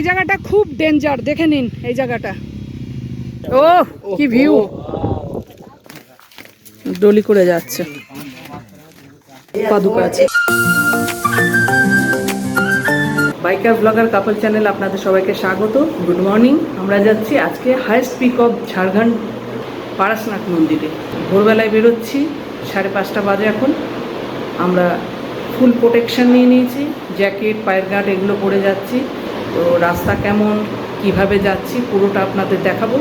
এই জায়গাটা খুব ডেঞ্জার দেখে নিন এই জায়গাটা। ও কি ভিউ ডলি করে যাচ্ছে। পাদুকা আছে। বাইকার ব্লগার কাপল চ্যানেল আপনাদের সবাইকে স্বাগত। গুড মর্নিং আমরা যাচ্ছি আজকে highest peak of Jharkhand Parasnath মন্দিরে। ভোরবেলায় বেরোচ্ছি, সাড়ে পাঁচটা বাজে এখন। আমরা ফুল প্রোটেকশন নিয়ে নিয়েছি জ্যাকেট পায়ের গার্ড এগুলো পরে যাচ্ছি। তো রাস্তা কেমন কীভাবে যাচ্ছি পুরোটা আপনাদের দেখাবো।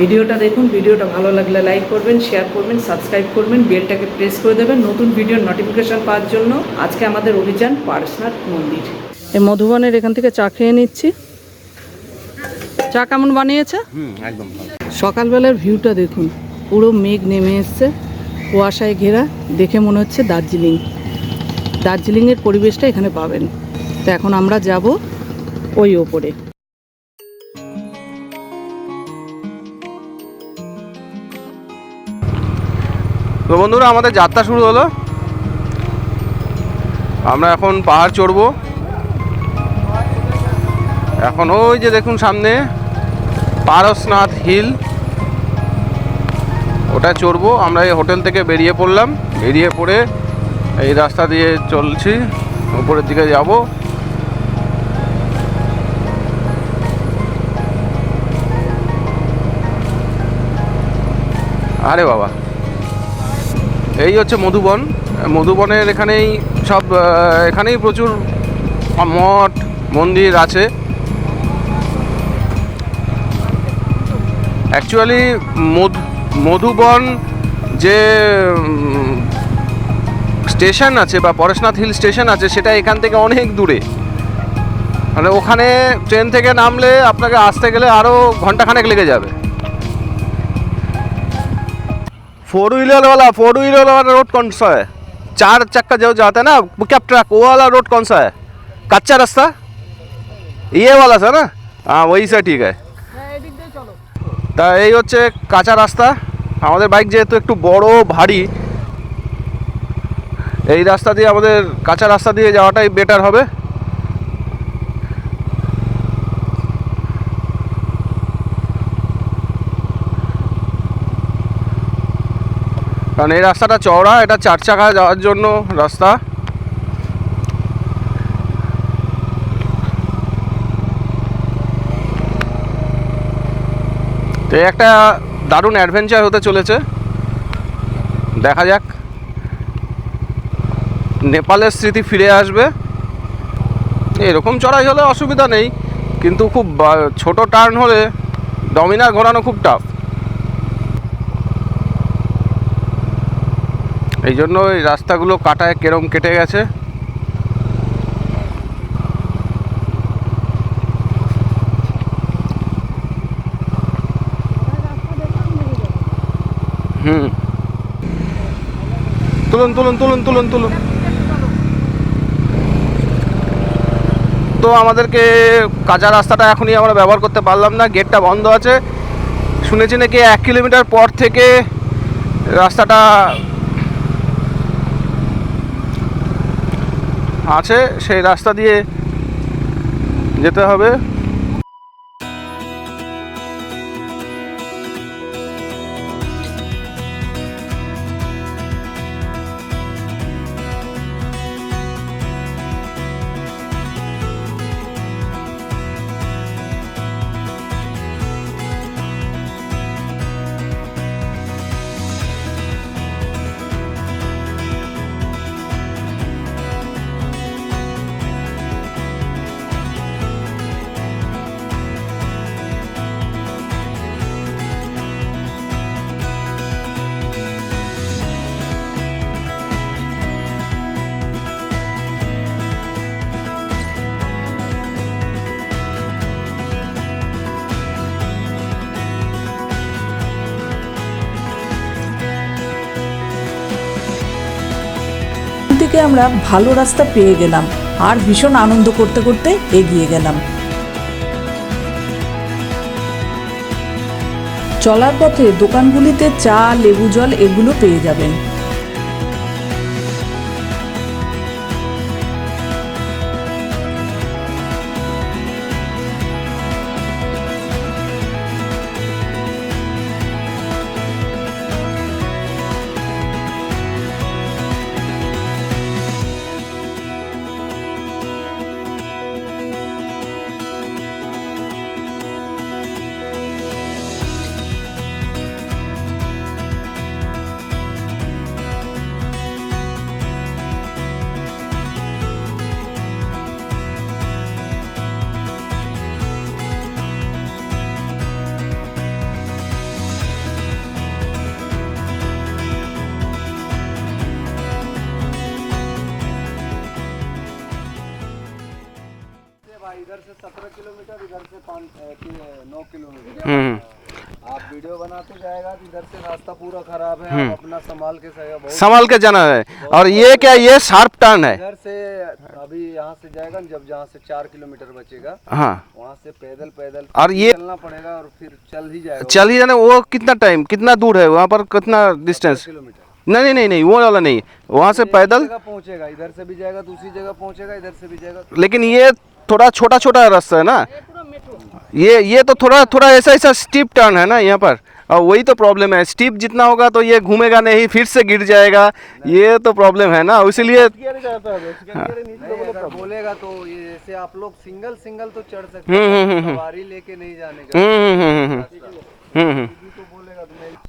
ভিডিওটা দেখুন ভিডিওটা ভালো লাগলে লাইক করবেন শেয়ার করবেন সাবস্ক্রাইব করবেন বেলটাকে প্রেস করে দেবেন নতুন ভিডিওর নোটিফিকেশন পাওয়ার জন্য। আজকে আমাদের অভিযান পারসনাথ মন্দির। এই মধুবনের এখান থেকে চা খেয়ে নিচ্ছি। চা কেমন বানিয়েছে? একদম সকালবেলার ভিউটা দেখুন পুরো মেঘ নেমে এসছে কুয়াশায় ঘেরা দেখে মনে হচ্ছে দার্জিলিং। দার্জিলিংয়ের পরিবেশটা এখানে পাবেন। তো এখন আমরা যাব ওই ওপরে। তো বন্ধুরা, আমাদের যাত্রা শুরু হলো। আমরা এখন পাহাড় চড়বো। এখন ওই যে দেখুন সামনে, পারসনাথ হিল। ওটা চড়বো। আমরা এই হোটেল থেকে বেরিয়ে পড়লাম। বেরিয়ে পড়ে এই রাস্তা দিয়ে চলছি। উপরের দিকে যাব। আরে বাবা। এই হচ্ছে মধুবন। মধুবনের এখানেই সব এখানেই প্রচুর মঠ, মন্দির আছে। অ্যাকচুয়ালি মধুবন যে স্টেশন আছে বা পরেশনাথ হিল স্টেশন আছে, সেটা এখান থেকে অনেক দূরে। মানে ওখানে ট্রেন থেকে নামলে আপনাকে আসতে গেলে আরও ঘন্টাখানেক লেগে যাবে। फोर व्हीलर वाला फोर व्हीलर वाला रोड कौन सा है चार चक्का जो जाता है ना पिकअप ट्रक वो वाला रोड कौन सा है कच्चा रास्ता ये वाला था ना हाँ वही से ठीक है তা এই হচ্ছে কাঁচা রাস্তা আমাদের বাইক যেহেতু একটু বড় ভারী এই রাস্তা দিয়ে আমাদের কাঁচা রাস্তা দিয়ে যাওয়াটাই বেটার হবে কারণ এই রাস্তাটা চওড়া, এটা চার চাকা যাওয়ার জন্য রাস্তা। তো একটা দারুণ অ্যাডভেঞ্চার হতে চলেছে। দেখা যাক। নেপালের স্মৃতি ফিরে আসবে। এরকম চড়াই হলে অসুবিধা নেই, কিন্তু খুব ছোট টার্ন হলে ডমিনার ঘোরানো খুব টাফ এই জন্য এই রাস্তাগুলো কাটায় কেরম কেটে গেছে। হুম। তুলুন তুলুন তুলুন তুলুন তুলুন। তো আমাদেরকে কাঁচা রাস্তাটা এখনই আমরা ব্যবহার করতে পারলাম না, গেটটা বন্ধ আছে। শুনেছি নাকি এক কিলোমিটার পর থেকে রাস্তাটা আছে সেই রাস্তা দিয়ে যেতে হবে। থেকে আমরা ভালো রাস্তা পেয়ে গেলাম আর ভীষণ আনন্দ করতে করতে এগিয়ে গেলাম। চলার পথে দোকানগুলিতে চা, লেবু জল এগুলো পেয়ে যাবেন। इधर से पाँच नौ किलोमीटर। हम्म आप वीडियो बनाते जाएगा तो इधर से रास्ता पूरा खराब है आप अपना संभाल के संभाल के जाना है। और ये क्या ये शार्प टर्न है? इधर से अभी यहाँ से जाएगा जब जहाँ से चार किलोमीटर बचेगा हाँ। वहाँ से पैदल पैदल और ये चलना पड़ेगा और फिर चल ही जाएगा। चल ही जाना वो कितना टाइम कितना दूर है वहाँ पर कितना डिस्टेंस किलोमीटर। नहीं नहीं नहीं नहीं वो वाला नहीं। वहाँ से पैदल पहुँचेगा इधर से भी जाएगा दूसरी जगह पहुँचेगा इधर से भी जाएगा। लेकिन ये थोड़ा छोटा छोटा रास्ता है ना? ये ये तो थोड़ा थोड़ा ऐसा ऐसा स्टीप टर्न है ना यहाँ पर। और वही तो प्रॉब्लम है स्टीप जितना होगा तो ये घूमेगा नहीं फिर से गिर जाएगा। ये तो प्रॉब्लम है ना इसीलिए बोलेगा तो ये जैसे आप लोग सिंगल सिंगल तो चढ़ सकते हम्म, हम्म, हैं हम्म, सवारी लेके नहीं जाने का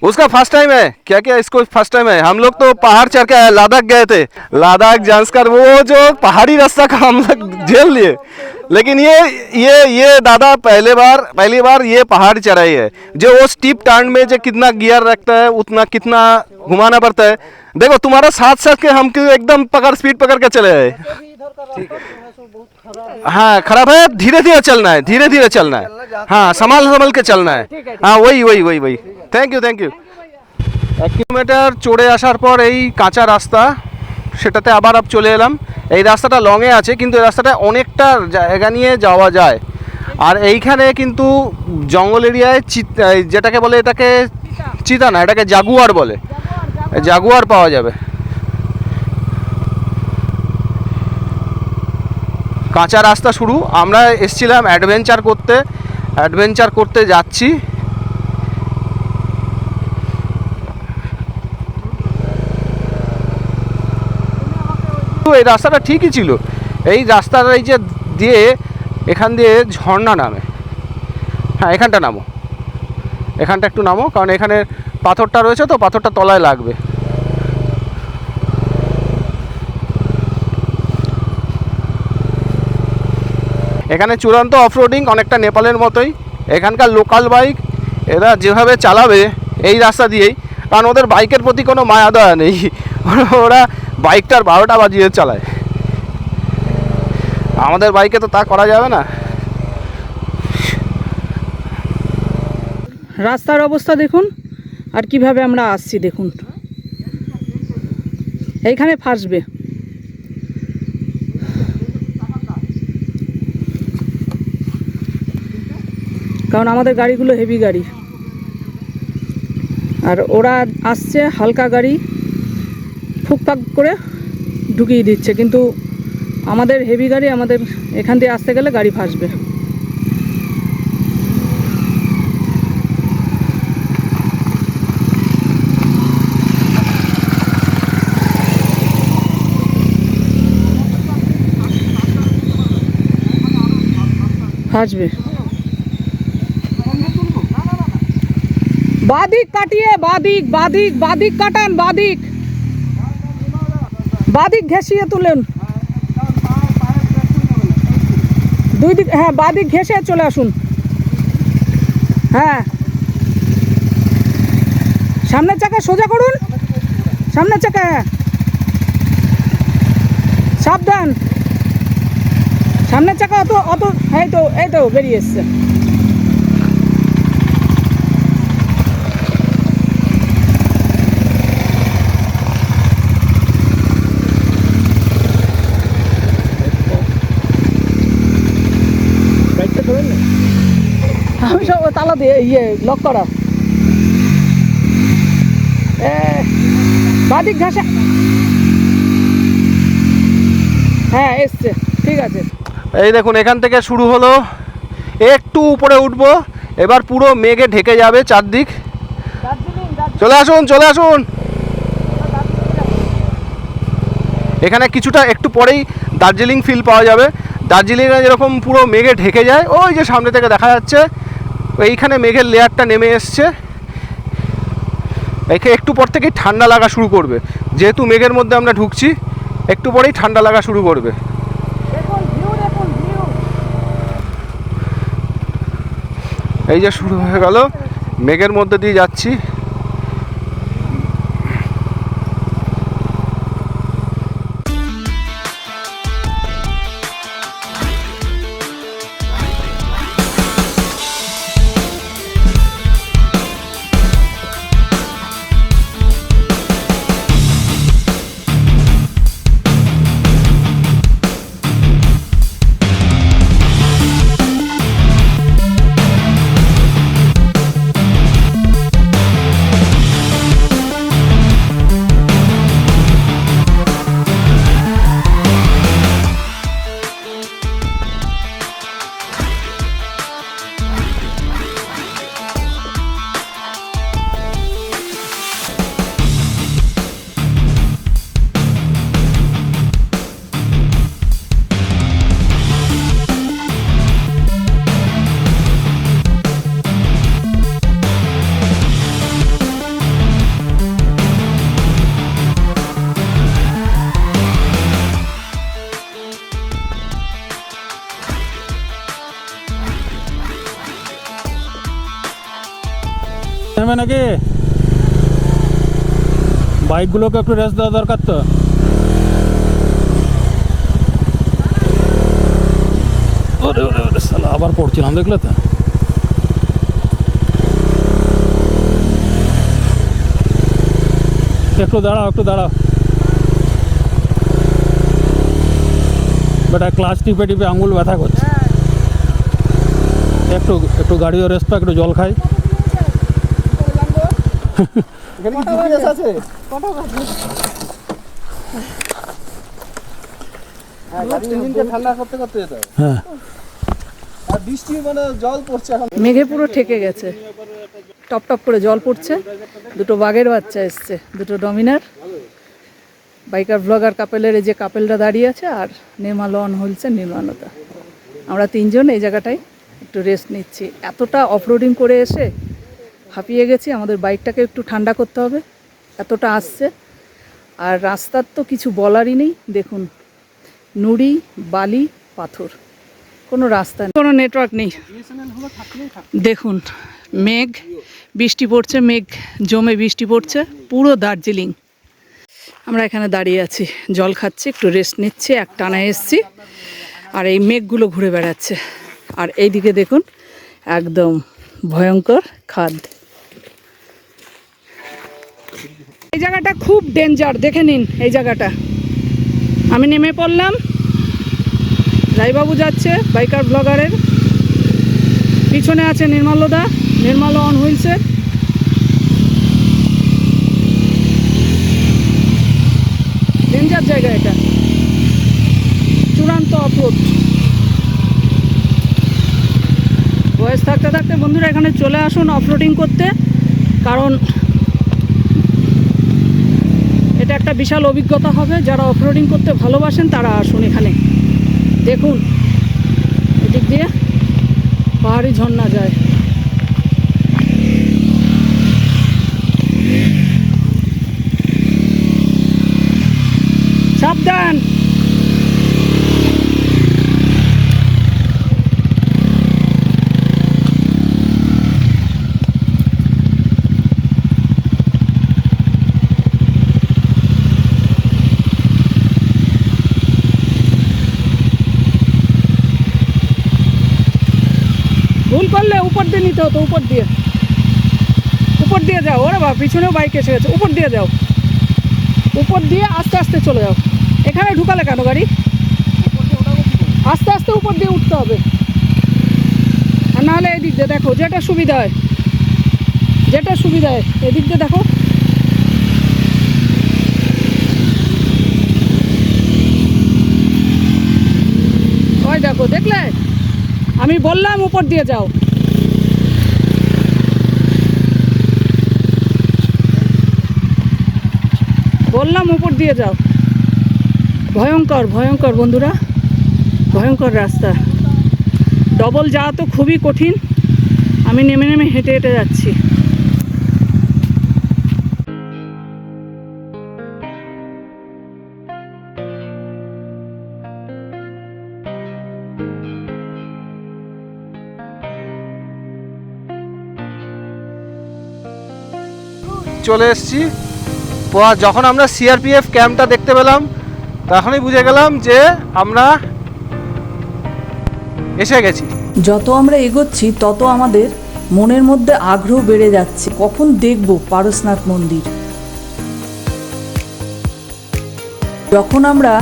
उसका फ़र्स्ट टाइम है। क्या क्या इसको फ़र्स्ट टाइम है? हम लोग तो पहाड़ चढ़ के लद्दाख गए थे। लद्दाख जांसकर वो जो पहाड़ी रास्ता का हम लोग झेल लिए। लेकिन ये ये ये दादा पहले बार पहली बार ये पहाड़ चढ़ाई है। जो वो स्टीप टर्न में जो कितना गियर रखता है, उतना कितना घुमाना पड़ता है। देखो, तुम्हारा साथ साथ के हम क्यों एकदम पकड़ स्पीड पकड़ के चले आए? हाँ। खराब है धीरे धीरे चलना है धीरे धीरे चलना है। हाँ संभाल संभाल के चलना है। हाँ वही वही वही वही। থ্যাংক ইউ থ্যাংক ইউ এক কিলোমিটার চড়ে আসার পর এই কাঁচা রাস্তা, সেটাতে আবার আপ চলে এলাম। এই রাস্তাটা লংয়ে আছে, কিন্তু এই রাস্তাটা অনেকটা জায়গা নিয়ে যাওয়া যায়। আর এইখানে কিন্তু জঙ্গল এরিয়ায় যেটাকে বলে এটাকে চিতা না, এটাকে জাগুয়ার বলে। জাগুয়ার পাওয়া যাবে। কাঁচা রাস্তা শুরু। আমরা এসছিলাম অ্যাডভেঞ্চার করতে। অ্যাডভেঞ্চার করতে যাচ্ছি তো এই রাস্তাটা ঠিকই ছিল। এই রাস্তার এই যে দিয়ে এখান দিয়ে ঝর্ণা নামে। হ্যাঁ এখানটা নামো। এখানটা একটু নামো, কারণ এখানে পাথরটা রয়েছে তো, পাথরটা তলায় লাগবে। এখানে চূড়ান্ত অফরোডিং অনেকটা নেপালের মতোই। এখানকার লোকাল বাইক, এরা যেভাবে চালাবে এই রাস্তা দিয়েই, কারণ ওদের বাইকের প্রতি কোনো মায়া দয়া নেই। ওরা বাইকটার বারোটা বাজিয়ে চালায়। আমাদের বাইকে তো তা করা যাবে না। রাস্তার অবস্থা দেখুন, আর কীভাবে আমরা আসছি দেখুন। এইখানে ফাঁসবে। কারণ আমাদের গাড়িগুলো হেভি গাড়ি। আর ওরা আসছে হালকা গাড়ি। ফুকফাক করে ঢুকিয়ে দিচ্ছে, কিন্তু আমাদের হেভি গাড়ি আমাদের এখান দিয়ে আসতে গেলে গাড়ি ফাঁসবে। ফাঁসবে। বাদিক কাটিয়ে, বাদিক বাদিক বাদিক কাটান, বাদিক। বাদিক ঘেঁষিয়ে তুলেন। দুই দিক হ্যাঁ বাদিক ঘেঁষে চলে আসুন। হ্যাঁ। সামনের চাকা সোজা করুন। সামনের চাকা হ্যাঁ। সাবধান। সামনের চাকা অত অত এই তো এই তো বেরিয়ে এসছে। আমি সব তালা দিয়ে ইয়ে লক করা। বাদিক ঘাসা। হ্যাঁ এসছে। ঠিক আছে। এই দেখুন, এখান থেকে শুরু হলো। একটু উপরে উঠবো, এবার পুরো মেঘে ঢেকে যাবে চারদিক। চলে আসুন চলে আসুন। এখানে কিছুটা একটু পরেই দার্জিলিং ফিল পাওয়া যাবে। দার্জিলিংয়ে যেরকম পুরো মেঘে ঢেকে যায়, ওই যে সামনে থেকে দেখা যাচ্ছে। এইখানে মেঘের লেয়ারটা নেমে এসছে। একে একটু পর থেকেই ঠান্ডা লাগা শুরু করবে। যেহেতু মেঘের মধ্যে আমরা ঢুকছি একটু পরেই ঠান্ডা লাগা শুরু করবে। এই যে শুরু হয়ে গেল। মেঘের মধ্যে দিয়ে যাচ্ছি। নেবে নাকি? বাইকগুলোকে একটু রেস্ট দেওয়া দরকার তো। আবার পড়ছিলাম, দেখলে তো? একটু দাঁড়াও একটু দাঁড়াও। বেটা ক্লাস টিপে টিপে আঙুল ব্যথা করছে। একটু একটু গাড়িও রেস্ট একটু জল খাই। মেঘে পুরো ঠেকে গেছে। টপ টপ করে জল পড়ছে। দুটো বাঘের বাচ্চা এসছে দুটো ডমিনার। বাইকার ব্লগার কাপেলের এই যে কাপেলটা দাঁড়িয়ে আছে আর নির্মালন হলছে নির্মালতা আমরা তিনজন এই জায়গাটায় একটু রেস্ট নিচ্ছি। এতটা অফরোডিং করে এসে হাঁপিয়ে গেছি, আমাদের বাইকটাকে একটু ঠান্ডা করতে হবে, এতটা আসছে। আর রাস্তার তো কিছু বলারই নেই, দেখুন, নুড়ি, বালি, পাথর, কোনো রাস্তা নেই, কোনো নেটওয়ার্ক নেই। দেখুন, মেঘ, বৃষ্টি পড়ছে, মেঘ, জমে বৃষ্টি পড়ছে, পুরো দার্জিলিং। আমরা এখানে দাঁড়িয়ে আছি, জল খাচ্ছি, একটু রেস্ট নিচ্ছি, এক টানা এসছি, আর এই মেঘগুলো ঘুরে বেড়াচ্ছে। আর এইদিকে দেখুন, একদম ভয়ঙ্কর খাদ। এই জায়গাটা খুব ডেঞ্জার দেখে নিন এই জায়গাটা। আমি নেমে পড়লাম রাইবাবু যাচ্ছে বাইকার ব্লগারের পিছনে আছে নির্মলদা, নির্মল অন হুইলসে ডেঞ্জার জায়গা এটা। চূড়ান্ত অপরোধ বয়স থাকতে থাকতে বন্ধুরা এখানে চলে আসুন অফরোডিং করতে, কারণ এটা একটা বিশাল অভিজ্ঞতা হবে। যারা অফরোডিং করতে ভালোবাসেন, তারা আসুন এখানে। দেখুন, এদিক দিয়ে পাহাড়ি ঝর্ণা যায়। সাবধান! ভুল করলে উপর দিয়ে নিতে হতো, উপর দিয়ে। উপর দিয়ে যাও, ওরে বাবা, পিছনেও বাইক এসে গেছে, উপর দিয়ে যাও। উপর দিয়ে আস্তে আস্তে চলে যাও। এখানে ঢুকালে কেন গাড়ি? আস্তে আস্তে উপর দিয়ে উঠতে হবে। আর নাহলে এদিক দিয়ে দেখো, যেটা সুবিধা হয়, যেটা সুবিধা হয়, এদিক দিয়ে দেখো। ওই দেখো, দেখলে? আমি বললাম উপর দিয়ে যাও। বললাম উপর দিয়ে যাও। ভয়ঙ্কর ভয়ঙ্কর বন্ধুরা, ভয়ঙ্কর রাস্তা। ডবল যাওয়া তো খুবই কঠিন। আমি নেমে নেমে হেঁটে হেঁটে যাচ্ছি। চলে এসেছি। যখন আমরা সিআরপিএফ ক্যাম্পটা দেখতে পেলাম, তখনই বুঝে গেলাম যে আমরা এসে গেছি। যত আমরা এগোচ্ছি, তত আমাদের মনের মধ্যে আগ্রহ বেড়ে যাচ্ছে। কখন দেখব পারসনাথ মন্দির? যখন আমরা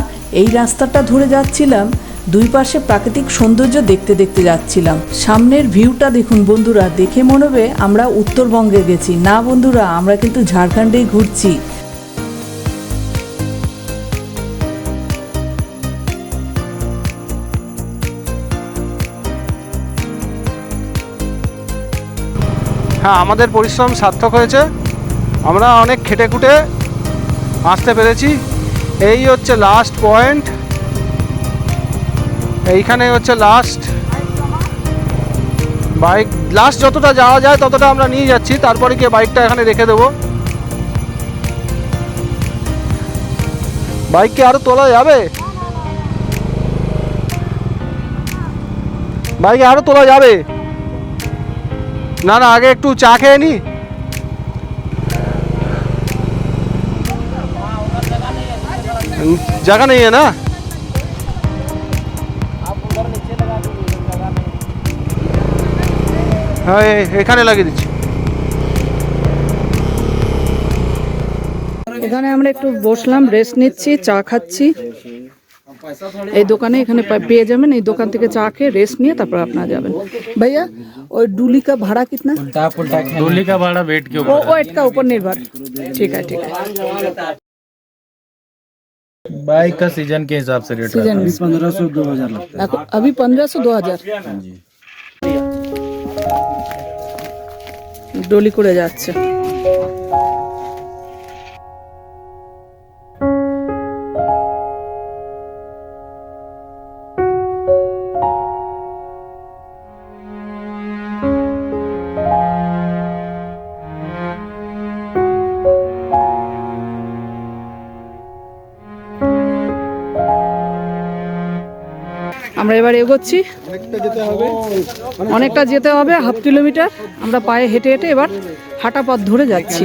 এই রাস্তাটা ধরে যাচ্ছিলাম দুই পাশে প্রাকৃতিক সৌন্দর্য দেখতে দেখতে যাচ্ছিলাম। সামনের ভিউটা দেখুন বন্ধুরা, দেখে মনে হবে আমরা উত্তরবঙ্গে গেছি। না বন্ধুরা, আমরা কিন্তু ঝাড়খণ্ডেই ঘুরছি। হ্যাঁ আমাদের পরিশ্রম সার্থক হয়েছে। আমরা অনেক খেটে খুঁটে আসতে পেরেছি। এই হচ্ছে লাস্ট পয়েন্ট এইখানে হচ্ছে লাস্ট বাইক লাস্ট যতটা যাওয়া যায় ততটা আমরা নিয়ে যাচ্ছি, তারপরে গিয়ে বাইকটা এখানে রেখে দেবো। বাইককে আরও তোলা যাবে? বাইক আরও তোলা যাবে? না না, আগে একটু চা খেয়ে নি। জায়গা নেই না? হ্যাঁ এ- এখানে লাগিয়ে দিচ্ছি এখানে আমরা একটু বসলাম রেস্ট নিচ্ছি চা খাচ্ছি এই দোকানে এখানে পা- পেয়ে যাবেন এই দোকান থেকে চা খেয়ে রেস্ট নিয়ে তারপর আপনারা যাবেন भैया और डूली का भाड़ा कितना डोली का भाड़ा वेट के वो वेट का ऊपर निर्भर ठीक है ठीक है बाइक का सीजन के हिसाब से रेट सीजन पंद्रह सौ दो हजार अभी पंद्रह सौ दो हजार ডলি করে যাচ্ছে। আমরা এবার এগোচ্ছি। অনেকটা যেতে হবে হাফ কিলোমিটার। আমরা পায়ে হেঁটে হেঁটে এবার হাঁটা পথ ধরে যাচ্ছি।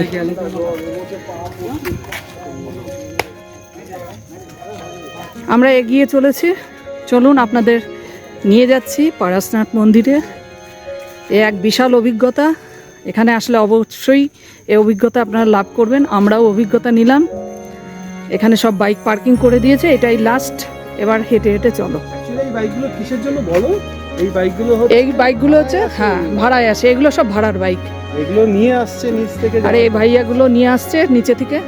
আমরা এগিয়ে চলেছি। চলুন আপনাদের নিয়ে যাচ্ছি পারাসনাথ মন্দিরে। এ এক বিশাল অভিজ্ঞতা। এখানে আসলে অবশ্যই এ অভিজ্ঞতা আপনারা লাভ করবেন। আমরাও অভিজ্ঞতা নিলাম। এখানে সব বাইক পার্কিং করে দিয়েছে। এটাই লাস্ট এবার হেঁটে হেঁটে চলো। বাইকগুলো কিসের জন্য বলো? এই বাইকগুলো এই বাইকগুলো হচ্ছে হ্যাঁ ভাড়ায় আসে। এগুলো সব ভাড়ার বাইক। এগুলো নিয়ে আসছে নিচ থেকে আর এই ভাইয়াগুলো নিয়ে আসছে নিচে থেকে।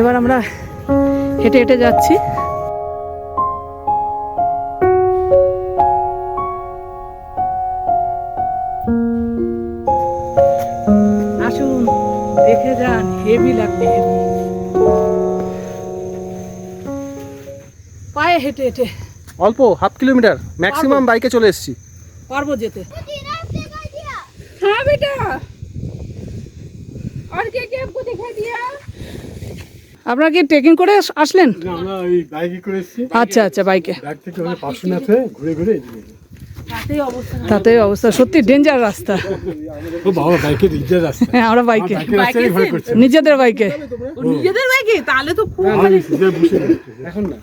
এবার আমরা হেঁটে হেঁটে যাচ্ছি আসুন দেখে যান হেভি লাগবে হেভি পায়ে হেঁটে হেঁটে অল্প হাফ কিলোমিটার ম্যাক্সিমাম বাইকে চলে এসেছি পারবো যেতে হ্যাঁ বেটা আর কে কে आपको दिखाई दिया আপনারা কি ট্রেকিং করে আস- আসলেন? আমরা ওই বাইকে করে এসেছি। আচ্ছা আচ্ছা বাইকে বাইক থেকে ওখানে পার্শ্বনাথ ঘুরে ঘুরে তাতে অবস্থা সত্যি ডেঞ্জার রাস্তা। ও বাবা বাইকে দিকদার রাস্তা। হ্যাঁ আমরা বাইকে নিজেদের বাইকে নিজেদের বাইকে তাহলে তো। এখন না।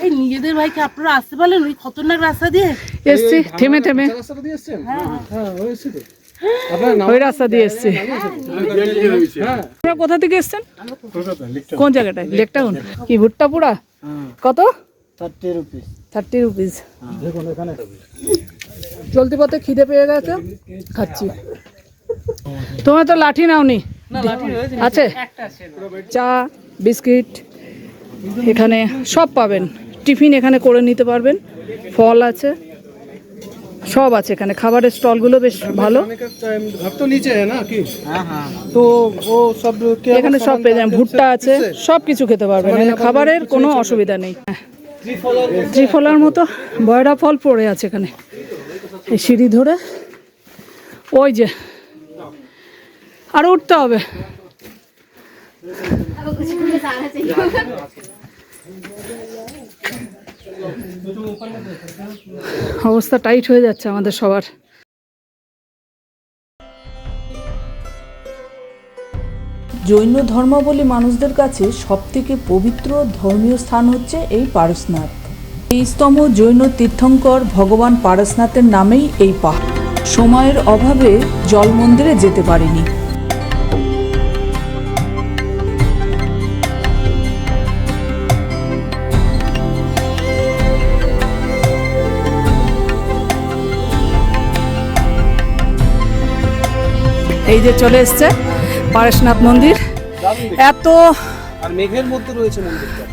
এই নিজেদের বাইকে আপনারা আসতে পারলেন? ওই খতরনাক রাস্তা দিয়ে? এসছি থেমে থেমে। রাস্তাটা দিয়ে এসছেন? হ্যাঁ। ও এসছি তো। আপনার নাম ওই রাস্তা দিয়ে কোথা থেকে কোন জায়গাটায়? কি, ভুট্টা কত? থার্টি রুপিস চলতি পথে খিদে পেয়ে গেছে? খাচ্ছি। তোমার তো লাঠি নাওনি। আছে? চা, বিস্কিট, এখানে সব পাবেন। টিফিন এখানে করে নিতে পারবেন। ফল আছে। সব আছে এখানে। খাবারের স্টলগুলো বেশ ভালো। নিচে না তো ও সব এখানে সব পেয়ে যাবেন ভুট্টা আছে সব কিছু খেতে পারবেন। এখানে খাবারের কোনো অসুবিধা নেই। ত্রিফলার মতো বয়রা ফল পড়ে আছে এখানে। এই সিঁড়ি ধরে। ওই যে। আরও উঠতে হবে। অবস্থা টাইট হয়ে যাচ্ছে আমাদের সবার। জৈন ধর্মাবলী মানুষদের কাছে সবথেকে পবিত্র ধর্মীয় স্থান হচ্ছে এই পারসনাথ। তেইশতম জৈন তীর্থঙ্কর ভগবান পারসনাথের নামেই এই পাহাড়। সময়ের অভাবে জল মন্দিরে যেতে পারিনি। এই যে চলে এসছে পারেশনাথ মন্দির। এত আর মেঘের মধ্যে রয়েছে মন্দিরটা।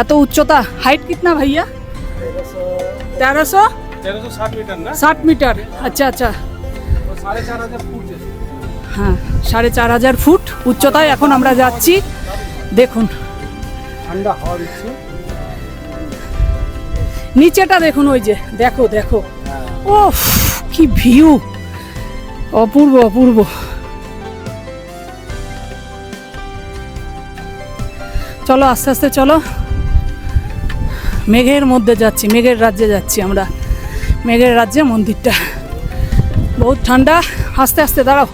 এত উচ্চতা হাইট কিতনা ভাইয়া? তেরোশো? তেরোশো ষাট মিটার না? ষাট মিটার। আচ্ছা আচ্ছা। হ্যাঁ সাড়ে চার হাজার ফুট উচ্চতায় এখন আমরা যাচ্ছি। দেখুন। ঠান্ডা দিচ্ছে। নিচেটা দেখুন ওই যে। দেখো দেখো। হ্যাঁ। ও কি ভিউ অপূর্ব অপূর্ব। চলো আস্তে আস্তে চলো। মেঘের মধ্যে যাচ্ছি মেঘের রাজ্যে যাচ্ছি আমরা। মেঘের রাজ্যে মন্দিরটা। বহুত ঠান্ডা। আস্তে আস্তে দাঁড়াও।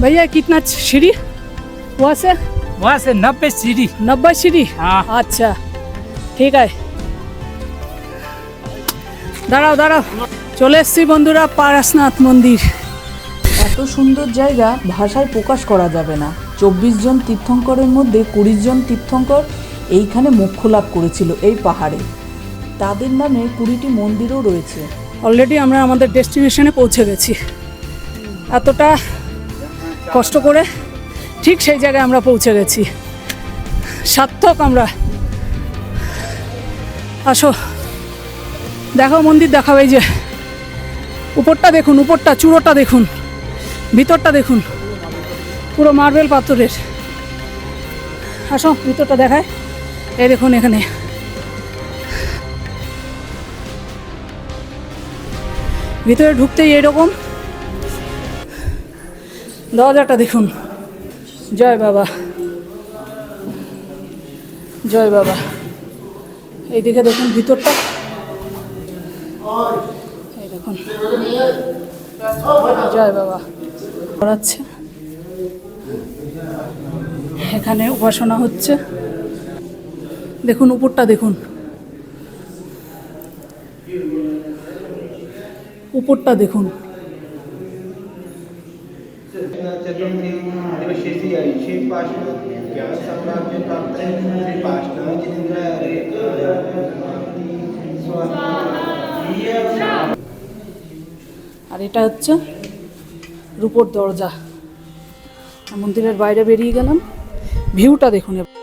ভাইয়া কীটনাথ সিঁড়ি? ও আছে? ও আছে নব্বই সিঁড়ি। নব্বই সিঁড়ি? হ্যাঁ। আচ্ছা। ঠিক আছে। দাঁড়াও দাঁড়াও। চলে এসছি বন্ধুরা পারাসনাথ মন্দির। এত সুন্দর জায়গা ভাষায় প্রকাশ করা যাবে না। চব্বিশ জন তীর্থঙ্করের মধ্যে কুড়ি জন তীর্থঙ্কর এইখানে মোক্ষ লাভ করেছিল এই পাহাড়ে। তাদের নামে কুড়িটি মন্দিরও রয়েছে। অলরেডি আমরা আমাদের ডেস্টিনেশনে পৌঁছে গেছি। এতটা কষ্ট করে ঠিক সেই জায়গায় আমরা পৌঁছে গেছি। সার্থক আমরা। আসো। দেখো, মন্দির দেখাও এই যে। উপরটা দেখুন, উপরটা, চূড়োটা দেখুন, ভিতরটা দেখুন, পুরো মার্বেল পাথরের। আসো, ভিতরটা দেখায় এই দেখুন এখানে। ভিতরে ঢুকতেই এরকম। দরজাটা দেখুন। জয় বাবা। জয় বাবা। এইদিকে দেখুন ভিতরটা এই দেখুন জয় বাবা করাচ্ছে এখানে উপাসনা হচ্ছে দেখুন উপরটা দেখুন উপরটা দেখুন चतुर्थी दिवशेषी आई श्री पाष्ण ज्ञान साम्राज्य प्राप्त है श्री पाष्ण जितेंद्र हरे আর এটা হচ্ছে রূপোর দরজা মন্দিরের বাইরে বেরিয়ে গেলাম ভিউটা দেখুন এবার।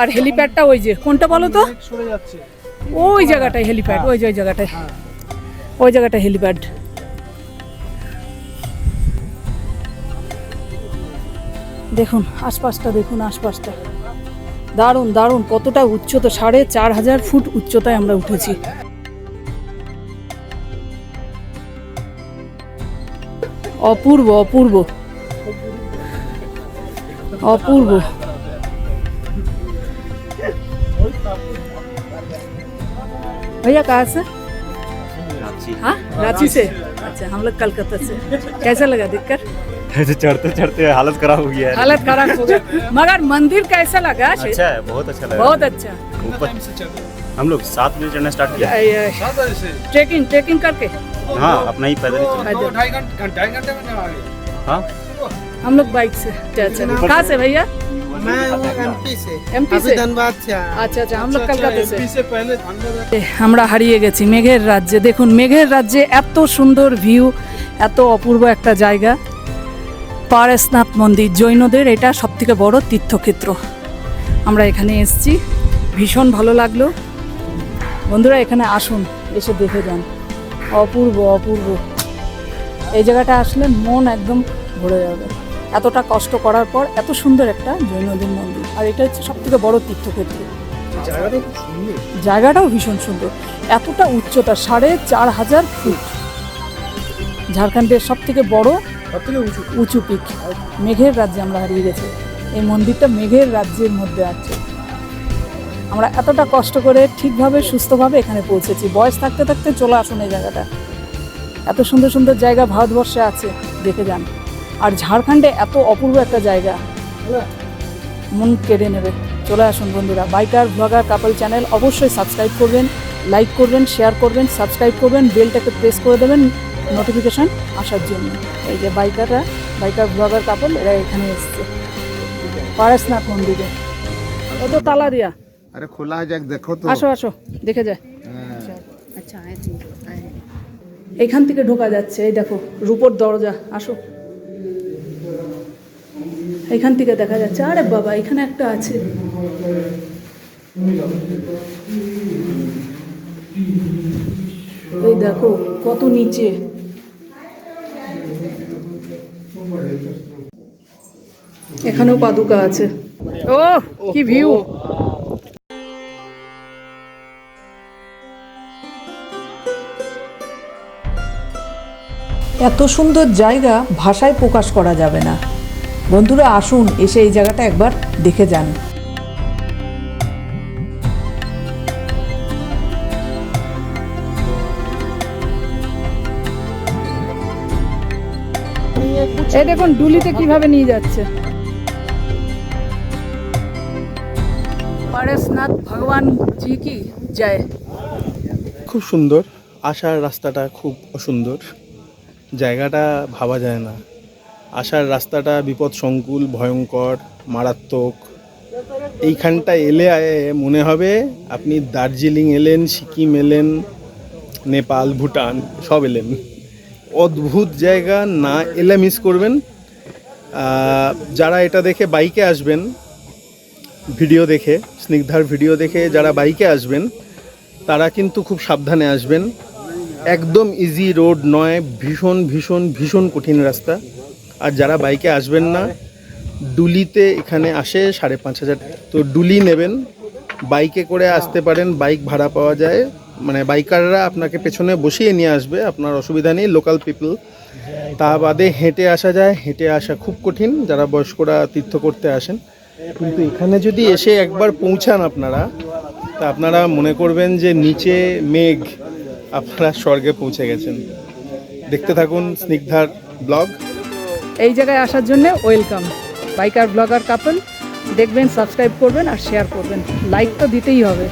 আর হেলিপ্যাডটা ওই যে কোনটা বলো তো সরে যাচ্ছে ওই জায়গাটায় হেলিপ্যাড ওই যে ওই জায়গাটায়। ওই জায়গাটা হেলিপ্যাড দেখুন আশপাশটা দেখুন আশপাশটা। দারুণ দারুণ কতটা উচ্চতা সাড়ে চার হাজার ফুট উচ্চতায় আমরা উঠেছি। অপূর্ব অপূর্ব। অপূর্ব। भैया कहाँ से? हाँ? रांची से? अच्छा हम लोग कलकत्ता से। कैसा लगा देखकर? चढ़ते चढ़ते हालत खराब हो गया है। हालत खराब हो गया। मगर मंदिर कैसा लगा? अच्छा है बहुत अच्छा लगा। बहुत अच्छा। ऊपर हम लोग सात बजे चढ़ना स्टार्ट किया। ट्रेकिंग ट्रेकिंग करके? हाँ अपना ही पैदल ही ढाई घंटे घंटे में हाँ। हम लोग बाइक से। अच्छा अच्छा। कहाँ से भैया? আচ্ছা আচ্ছা আমরা হারিয়ে গেছি মেঘের রাজ্যে দেখুন মেঘের রাজ্যে এত সুন্দর ভিউ এত অপূর্ব একটা জায়গা। পারেসনাথ মন্দির জৈনদের এটা সব থেকে বড় তীর্থক্ষেত্র। আমরা এখানে এসছি। ভীষণ ভালো লাগল। বন্ধুরা এখানে আসুন এসে দেখে যান। অপূর্ব অপূর্ব। এই জায়গাটা আসলে মন একদম ভরে যাবে। এতটা কষ্ট করার পর এত সুন্দর একটা জৈনদের মন্দির। আর এটা হচ্ছে সবথেকে বড় তীর্থক্ষেত্র। জায়গাটাও ভীষণ সুন্দর। এতটা উচ্চতা সাড়ে চার হাজার ফুট। ঝাড়খণ্ডের সব থেকে বড় উঁচু পিক মেঘের রাজ্যে আমরা হারিয়ে গেছি। এই মন্দিরটা মেঘের রাজ্যের মধ্যে আছে। আমরা এতটা কষ্ট করে ঠিকভাবে সুস্থভাবে এখানে পৌঁছেছি। বয়স থাকতে থাকতে চলে আসুন এই জায়গাটা। এত সুন্দর সুন্দর জায়গা ভারতবর্ষে আছে। দেখে যান। আর ঝাড়খণ্ডে এত অপূর্ব একটা জায়গা। মন কেড়ে নেবে। চলে আসুন বন্ধুরা বাইকার ব্লগার কাপল চ্যানেল অবশ্যই সাবস্ক্রাইব করবেন লাইক করবেন শেয়ার করবেন সাবস্ক্রাইব করবেন বেলটাকে প্রেস করে দেবেন নোটিফিকেশান আসার জন্য। এই যে বাইকাররা বাইকার ব্লগার কাপল এরা এখানে এসছে। পারেস না কোন দিকে? ও তো তালা দিয়া। আরে খোলা যাক দেখো তো। আসো আসো দেখে যায়। আচ্ছা এখান থেকে ঢোকা যাচ্ছে এই দেখো রূপোর দরজা আসো। এখান থেকে দেখা যাচ্ছে আরে বাবা এখানে একটা আছে। এই দেখো কত নিচে। এখানেও পাদুকা আছে। ও কি ভিউ। এত সুন্দর জায়গা ভাষায় প্রকাশ করা যাবে না। বন্ধুরা আসুন এসে এই জায়গাটা একবার দেখে যান। এই দেখুন ডুলিতে কীভাবে নিয়ে যাচ্ছে। পারেশনাথ ভগবান জি কি? জয়। খুব সুন্দর। আসার রাস্তাটা খুব সুন্দর জায়গাটা ভাবা যায় না। আসার রাস্তাটা বিপদ সংকুল, ভয়ঙ্কর, মারাত্মক। এইখানটা এলে মনে হবে আপনি দার্জিলিং এলেন, সিকিম এলেন, নেপাল, ভুটান, সব এলেন। অদ্ভুত জায়গা, না এলে মিস করবেন। যারা এটা দেখে বাইকে আসবেন ভিডিও দেখে, স্নিগ্ধার ভিডিও দেখে যারা বাইকে আসবেন, তারা কিন্তু খুব সাবধানে আসবেন। একদম ইজি রোড নয়, ভীষণ ভীষণ ভীষণ কঠিন রাস্তা। আর যারা বাইকে আসবেন না, ডুলিতে এখানে আসে সাড়ে পাঁচ হাজার তো ডুলি নেবেন, বাইকে করে আসতে পারেন, বাইক ভাড়া পাওয়া যায়। মানে বাইকাররা আপনাকে পেছনে বসিয়ে নিয়ে আসবে, আপনার অসুবিধা নেই, লোকাল পিপল। তা বাদে হেঁটে আসা যায়, হেঁটে আসা খুব কঠিন, যারা বয়স্করা তীর্থ করতে আসেন। কিন্তু এখানে যদি এসে একবার পৌঁছান আপনারা, তা আপনারা মনে করবেন যে নিচে মেঘ, আপনারা স্বর্গে পৌঁছে গেছেন। দেখতে থাকুন স্নিগ্ধার ব্লগ। এই জায়গায় আসার জন্য ওয়েলকাম। বাইকার, ব্লগার, কাপল, দেখবেন, সাবস্ক্রাইব করবেন আর শেয়ার করবেন। লাইক তো দিতেই হবে।